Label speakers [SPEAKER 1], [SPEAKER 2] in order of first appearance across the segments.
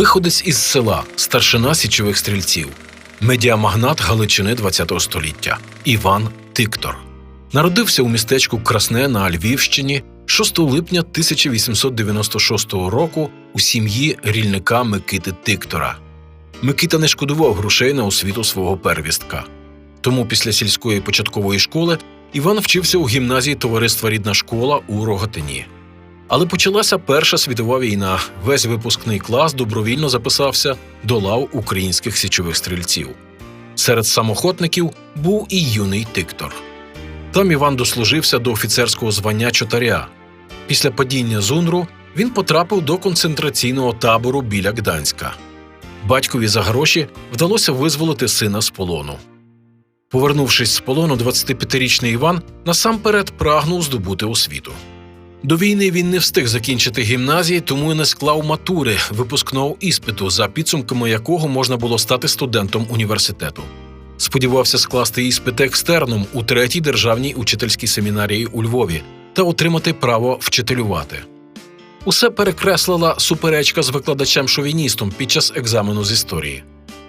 [SPEAKER 1] Виходець із села, старшина січових стрільців, медіамагнат Галичини ХХ століття Іван Тиктор. Народився у містечку Красне на Львівщині 6 липня 1896 року у сім'ї рільника Микити Тиктора. Микита не шкодував грошей на освіту свого первістка. Тому після сільської початкової школи Іван вчився у гімназії товариства Рідна школа у Рогатині. Але почалася Перша світова війна. Весь випускний клас добровільно записався до лав українських січових стрільців. Серед самохотників був і юний Тиктор. Там Іван дослужився до офіцерського звання чотаря. Після падіння Зунру він потрапив до концентраційного табору біля Гданська. Батькові за гроші вдалося визволити сина з полону. Повернувшись з полону, 25-річний Іван насамперед прагнув здобути освіту. До війни він не встиг закінчити гімназії, тому й не склав матури випускного іспиту, за підсумками якого можна було стати студентом університету. Сподівався скласти іспит екстерном у третій державній учительській семінарії у Львові та отримати право вчителювати. Усе перекреслила суперечка з викладачем-шовіністом під час екзамену з історії.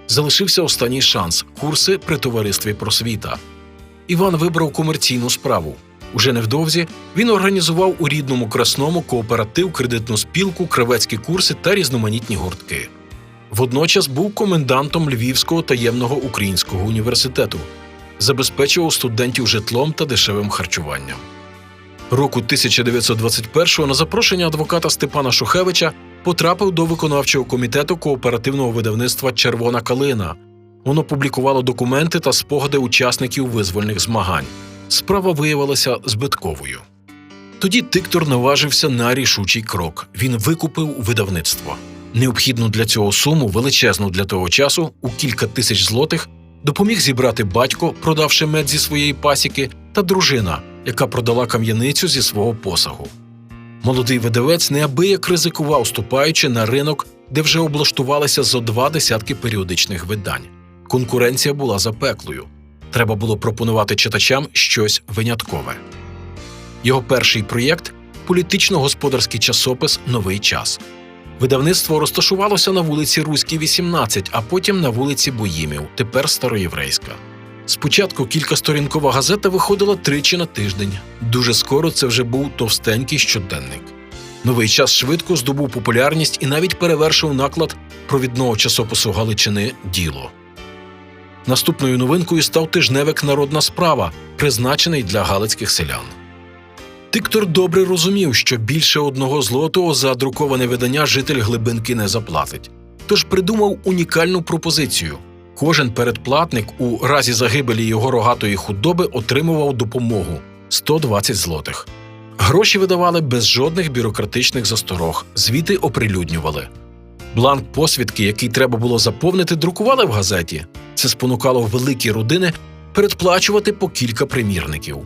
[SPEAKER 1] Залишився останній шанс курси при товаристві просвіта. Іван вибрав комерційну справу. Уже невдовзі він організував у рідному красному кооператив, кредитну спілку, кравецькі курси та різноманітні гуртки. Водночас був комендантом Львівського таємного українського університету, забезпечував студентів житлом та дешевим харчуванням. Року 1921-го на запрошення адвоката Степана Шухевича потрапив до виконавчого комітету кооперативного видавництва Червона калина. Воно публікувало документи та спогади учасників визвольних змагань. Справа виявилася збитковою. Тоді Тиктор наважився на рішучий крок. Він викупив видавництво. Необхідну для цього суму, величезну для того часу, у кілька тисяч злотих, допоміг зібрати батько, продавши мед зі своєї пасіки, та дружина, яка продала кам'яницю зі свого посагу. Молодий видавець неабияк ризикував, ступаючи на ринок, де вже облаштувалися зо два десятки періодичних видань. Конкуренція була запеклою. Треба було пропонувати читачам щось виняткове. Його перший проєкт політично-господарський часопис Новий час. Видавництво розташувалося на вулиці Руській, 18, а потім на вулиці Боїмів, тепер Староєврейська. Спочатку кількасторінкова газета виходила тричі на тиждень. Дуже скоро це вже був товстенький щоденник. Новий час швидко здобув популярність і навіть перевершив наклад провідного часопису Галичини Діло. Наступною новинкою став тижневик Народна справа, призначений для галицьких селян. Тиктор добре розумів, що більше одного злотого за друковане видання житель глибинки не заплатить. Тож придумав унікальну пропозицію. Кожен передплатник у разі загибелі його рогатої худоби отримував допомогу 120 злотих. Гроші видавали без жодних бюрократичних засторог, звіти оприлюднювали. Бланк посвідки, який треба було заповнити, друкували в газеті. Це спонукало великі родини передплачувати по кілька примірників.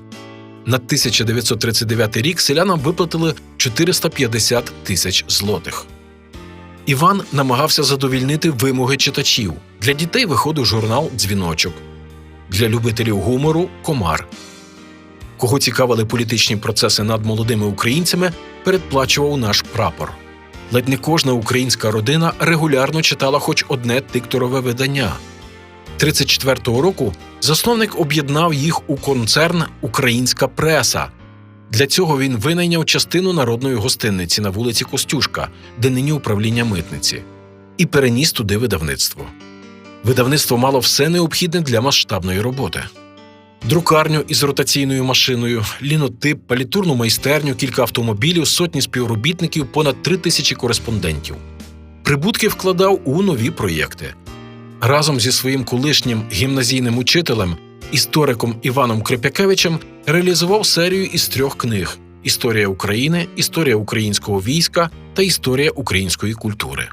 [SPEAKER 1] На 1939 рік селянам виплатили 450 тисяч злотих. Іван намагався задовільнити вимоги читачів. Для дітей виходив журнал Дзвіночок, для любителів гумору Комар. Кого цікавили політичні процеси над молодими українцями, передплачував наш прапор. Ледь не кожна українська родина регулярно читала хоч одне тикторове видання. 34-го року засновник об'єднав їх у концерн Українська преса. Для цього він винайняв частину народної гостинниці на вулиці Костюшка, де нині управління митниці, і переніс туди видавництво. Видавництво мало все необхідне для масштабної роботи. Друкарню із ротаційною машиною, лінотип, палітурну майстерню, кілька автомобілів, сотні співробітників, понад три тисячі кореспондентів. Прибутки вкладав у нові проєкти. Разом зі своїм колишнім гімназійним учителем, істориком Іваном Крипякевичем, реалізував серію із трьох книг: Історія України, Історія українського війська та Історія української культури.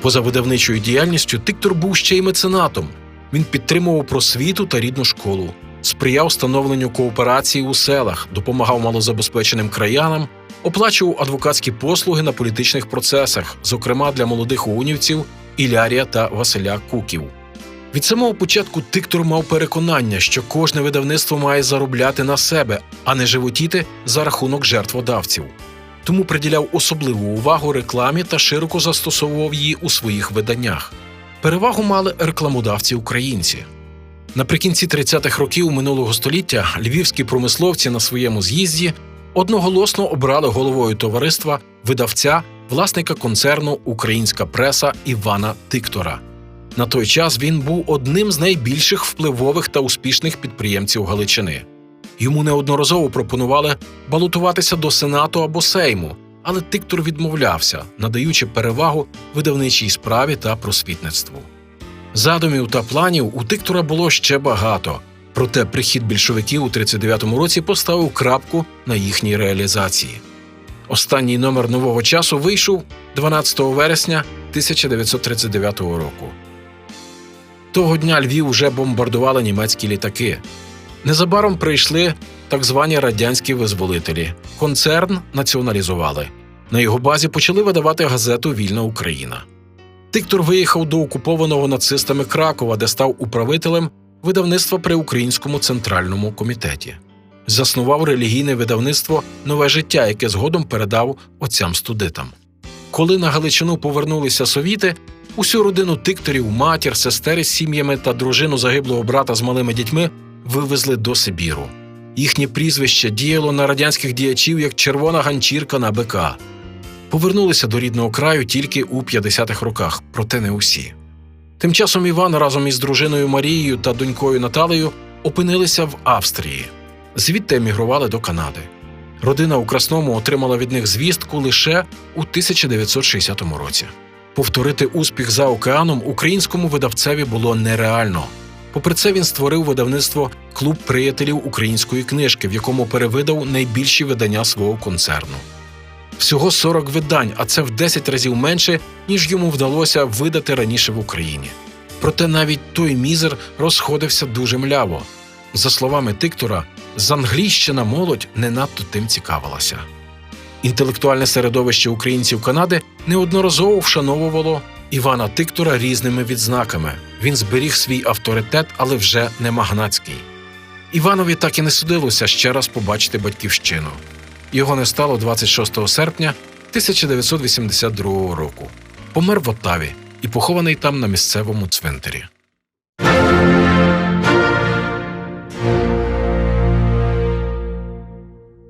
[SPEAKER 1] Поза видавничою діяльністю Тиктор був ще й меценатом. Він підтримував просвіту та рідну школу, сприяв встановленню кооперації у селах, допомагав малозабезпеченим краянам, оплачував адвокатські послуги на політичних процесах, зокрема для молодих унівців Ілярія та Василя Куків. Від самого початку Тиктор мав переконання, що кожне видавництво має заробляти на себе, а не животіти за рахунок жертводавців. тому приділяв особливу увагу рекламі та широко застосовував її у своїх виданнях. Перевагу мали рекламодавці українці. Наприкінці 30-х років минулого століття львівські промисловці на своєму з'їзді одноголосно обрали головою товариства видавця, власника концерну Українська преса Івана Тиктора. На той час він був одним з найбільших впливових та успішних підприємців Галичини. Йому неодноразово пропонували балотуватися до Сенату або Сейму, але Тиктор відмовлявся, надаючи перевагу видавничій справі та просвітництву. Задумів та планів у Тиктора було ще багато, проте прихід більшовиків у 39-му році поставив крапку на їхній реалізації. Останній номер нового часу вийшов 12 вересня 1939 року. Того дня Львів уже бомбардували німецькі літаки. Незабаром прийшли так звані радянські визволителі. Концерн націоналізували. На його базі почали видавати газету Вільна Україна. Тиктор виїхав до окупованого нацистами Кракова, де став управителем видавництва при Українському центральному комітеті. Заснував релігійне видавництво Нове життя, яке згодом передав отцям студитам. Коли на Галичину повернулися совіти, усю родину тикторів, матір, сестер із сім'ями та дружину загиблого брата з малими дітьми вивезли до Сибіру. Їхнє прізвище діяло на радянських діячів як червона ганчірка на БК. Повернулися до рідного краю тільки у 50-х роках, проте не усі. Тим часом Іван разом із дружиною Марією та донькою Наталею опинилися в Австрії, звідти емігрували до Канади. Родина у Красному отримала від них звістку лише у 1960 році. Повторити успіх за океаном українському видавцеві було нереально. Попри це, він створив видавництво Клуб приятелів української книжки, в якому перевидав найбільші видання свого концерну. Всього 40 видань, а це в 10 разів менше, ніж йому вдалося видати раніше в Україні. Проте навіть той мізер розходився дуже мляво. За словами Тиктора, зангліщена молодь не надто тим цікавилася. Інтелектуальне середовище українців Канади неодноразово вшановувало Івана Тиктора різними відзнаками. Він зберіг свій авторитет, але вже не магнатський. Іванові так і не судилося ще раз побачити батьківщину. Його не стало 26 серпня 1982 року. Помер в Оттаві і похований там на місцевому цвинтарі.